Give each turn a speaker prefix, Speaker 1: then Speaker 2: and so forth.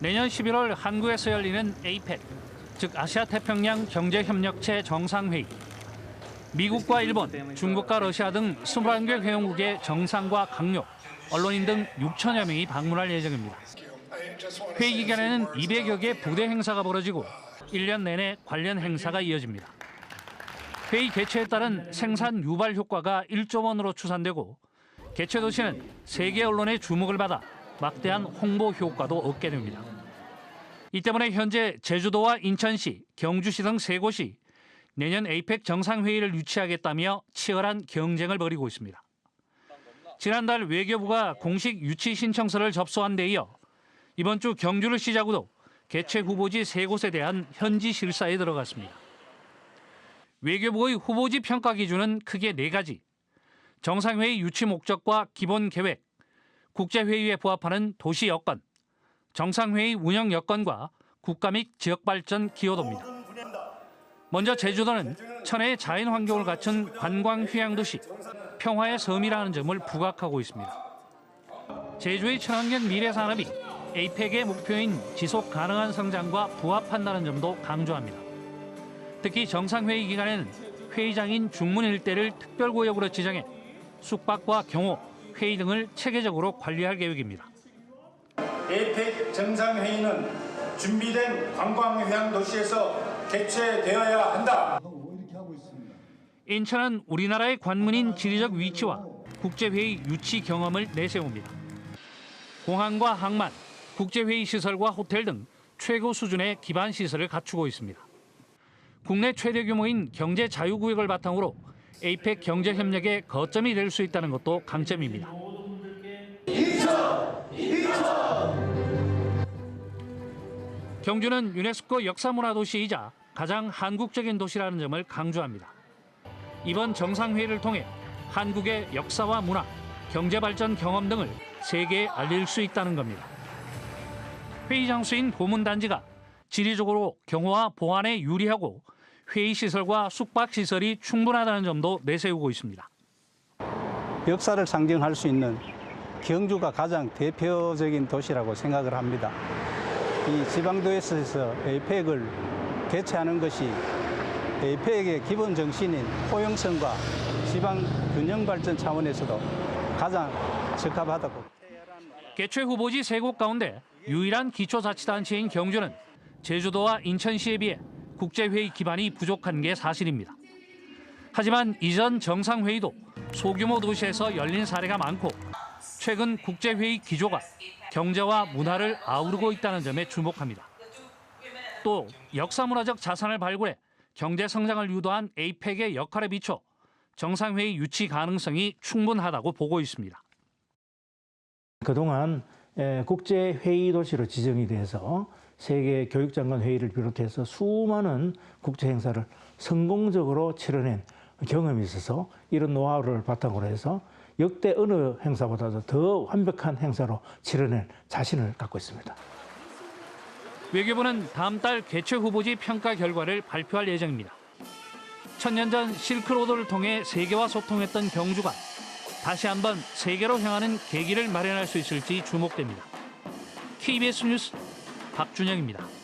Speaker 1: 내년 11월 한국에서 열리는 APEC, 즉 아시아 태평양 경제 협력체 정상회의. 미국과 일본, 중국과 러시아 등 21개 회원국의 정상과 강요, 언론인 등 6천여 명이 방문할 예정입니다. 회의 기간에는 200여 개 부대 행사가 벌어지고 1년 내내 관련 행사가 이어집니다. 회의 개최에 따른 생산 유발 효과가 1조 원으로 추산되고 개최 도시는 세계 언론의 주목을 받아 막대한 홍보 효과도 얻게 됩니다. 이 때문에 현재 제주도와 인천시, 경주시 등 세 곳이 내년 에이펙 정상회의를 유치하겠다며 치열한 경쟁을 벌이고 있습니다. 지난달 외교부가 공식 유치 신청서를 접수한 데 이어 이번 주 경주를 시작으로 개최 후보지 세 곳에 대한 현지 실사에 들어갔습니다. 외교부의 후보지 평가 기준은 크게 네 가지. 정상회의 유치 목적과 기본 계획, 국제회의에 부합하는 도시 여건, 정상회의 운영 여건과 국가 및 지역 발전 기여도입니다. 먼저 제주도는 천혜의 자연 환경을 갖춘 관광 휴양 도시, 평화의 섬이라는 점을 부각하고 있습니다. 제주의 친환경 미래 산업이 에이펙의 목표인 지속 가능한 성장과 부합한다는 점도 강조합니다. 특히 정상회의 기간에는 회의장인 중문 일대를 특별구역으로 지정해 숙박과 경호, 회의 등을 체계적으로 관리할 계획입니다.
Speaker 2: 에이펙 정상회의는 준비된 관광휴양 도시에서 개최되어야 한다.
Speaker 1: 인천은 우리나라의 관문인 지리적 위치와 국제회의 유치 경험을 내세웁니다. 공항과 항만, 국제회의 시설과 호텔 등 최고 수준의 기반 시설을 갖추고 있습니다. 국내 최대 규모인 경제 자유구역을 바탕으로 에이펙 경제 협력의 거점이 될 수 있다는 것도 강점입니다. 경주는 유네스코 역사문화도시이자 가장 한국적인 도시라는 점을 강조합니다. 이번 정상회의를 통해 한국의 역사와 문화, 경제발전 경험 등을 세계에 알릴 수 있다는 겁니다. 회의 장소인 보문단지가 지리적으로 경호와 보안에 유리하고 회의 시설과 숙박 시설이 충분하다는 점도 내세우고 있습니다.
Speaker 3: 역사를 상징할 수 있는 경주가 가장 대표적인 도시라고 생각을 합니다. 이 지방도에서 에이펙을 개최하는 것이 에이펙의 기본 정신인 포용성과 지방 균형 발전 차원에서도 가장 적합하다고
Speaker 1: 개최 후보지 세 곳 가운데 유일한 기초자치단체인 경주는 제주도와 인천시에 비해 국제회의 기반이 부족한 게 사실입니다. 하지만 이전 정상회의도 소규모 도시에서 열린 사례가 많고 최근 국제회의 기조가 경제와 문화를 아우르고 있다는 점에 주목합니다. 또 역사문화적 자산을 발굴해 경제 성장을 유도한 에이펙의 역할에 비춰 정상회의 유치 가능성이 충분하다고 보고 있습니다.
Speaker 4: 그동안 에, 국제 회의 도시로 지정이 돼서 세계 교육장관 회의를 비롯해서 수많은 국제 행사를 성공적으로 치러낸 경험이 있어서 이런 노하우를 바탕으로 해서 역대 어느 행사보다도 더 완벽한 행사로 치러낼 자신을 갖고 있습니다.
Speaker 1: 외교부는 다음 달 개최 후보지 평가 결과를 발표할 예정입니다. 천년 전 실크로드를 통해 세계와 소통했던 경주가 다시 한번 세계로 향하는 계기를 마련할 수 있을지 주목됩니다. KBS 뉴스 박준영입니다.